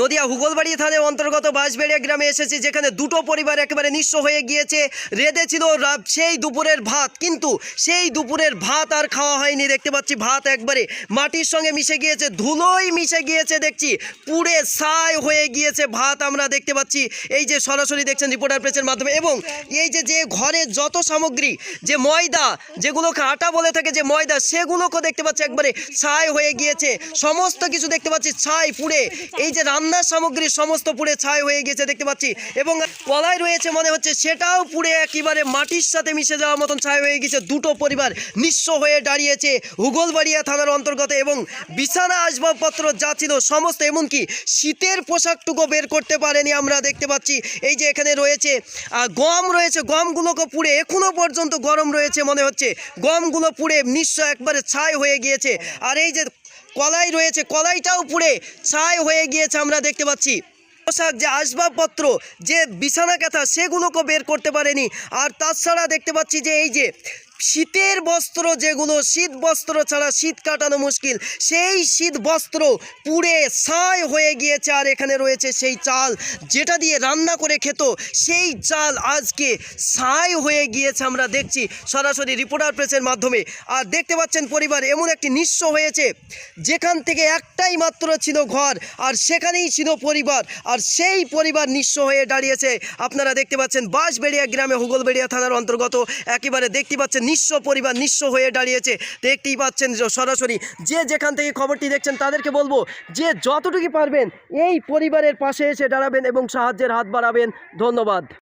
নদিয়া হুগলবাড়ি থানার অন্তর্গত বাঁশবেড়িয়া গ্রামে এসেছি, যেখানে দুটো পরিবার একেবারে নিঃস্ব হয়ে গিয়েছে। রেঁধে ছিল সেই দুপুরের ভাত, কিন্তু সেই দুপুরের ভাত আর খাওয়া হয়নি। দেখতে পাচ্ছি ভাত একবারে মাটির সঙ্গে মিশে গিয়েছে, ধুলোই মিশে গিয়েছে দেখছি। পুড়ে ছাই হয়ে গিয়েছে ভাত আমরা দেখতে পাচ্ছি। এই যে সরাসরি দেখছেন রিপোর্টার প্রেসের মাধ্যমে এবং এই যে যে ঘরের যত সামগ্রী, যে ময়দা, যেগুলোকে আটা বলে থাকে, যে ময়দা, সেগুলোকে দেখতে পাচ্ছি একবারে ছাই হয়ে গিয়েছে। সমস্ত কিছু দেখতে পাচ্ছি ছাই পুড়ে। এই যে রান্নার সামগ্রী সমস্ত পুড়ে ছাই হয়ে গিয়েছে দেখতে পাচ্ছি। এবং কলাই রয়েছে মনে হচ্ছে, সেটাও পুড়ে একেবারে মাটির সাথে মিশে যাওয়ার মতন ছাই হয়ে গেছে। দুটো পরিবার নিঃস্ব হয়ে দাঁড়িয়েছে হুগলবাড়িয়া থানার অন্তর্গত এবং বিছানা আসবাবপত্র যা ছিল সমস্ত, এমনকি শীতের পোশাকটুকু বের করতে পারেনি আমরা, দেখতে পাচ্ছি। এই যে এখানে রয়েছে গম রয়েছে, গমগুলোকে পুড়ে এখনও পর্যন্ত গরম রয়েছে মনে হচ্ছে। গমগুলো পুড়ে নিঃস্ব একবারে ছাই হয়ে গিয়েছে। আর এই যে কলাই রয়েছে, কলাইটাও পুড়ে ছাই হয়ে গিয়েছে আমরা দেখতে পাচ্ছি। পোশাক যে আসবাবপত্র, যে বিছানা কাঁথা সেগুলোকে বের করতে পারেনি। আর তাছাড়া দেখতে পাচ্ছি যে এই যে শীতের বস্ত্র যেগুলো, শীত বস্ত্র ছাড়া শীত কাটানো মুশকিল, সেই শীত বস্ত্র পুড়ে ছাই হয়ে গিয়েছে আর এখানে রয়েছে সেই চাল যেটা দিয়ে রান্না করে খেত। সেই চাল আজকে ছাই হয়ে গিয়েছে আমরা দেখছি সরাসরি রিপোর্টার প্রেসের মাধ্যমে। আর দেখতে পাচ্ছেন পরিবার, এমন একটি নিঃস্ব হয়েছে যেখান থেকে একটাই মাত্র ছিল ঘর আর সেখানেই ছিল পরিবার। আর সেই পরিবার নিঃস্ব হয়ে দাঁড়িয়েছে। আপনারা দেখতে পাচ্ছেন বাঁশবেড়িয়া গ্রামে, হুগলবেড়িয়া থানার অন্তর্গত, একেবারে দেখতে পাচ্ছেন নিঃস্ব পরিবার, নিঃস্ব হয়ে দাঁড়িয়েছে। দেখতেই পাচ্ছেন সরাসরি যে যেখান থেকে খবরটি দেখছেন তাদেরকে বলব যে যতটুকু পারবেন এই পরিবারের পাশে এসে দাঁড়াবেন এবং সাহায্যের হাত বাড়াবেন। ধন্যবাদ।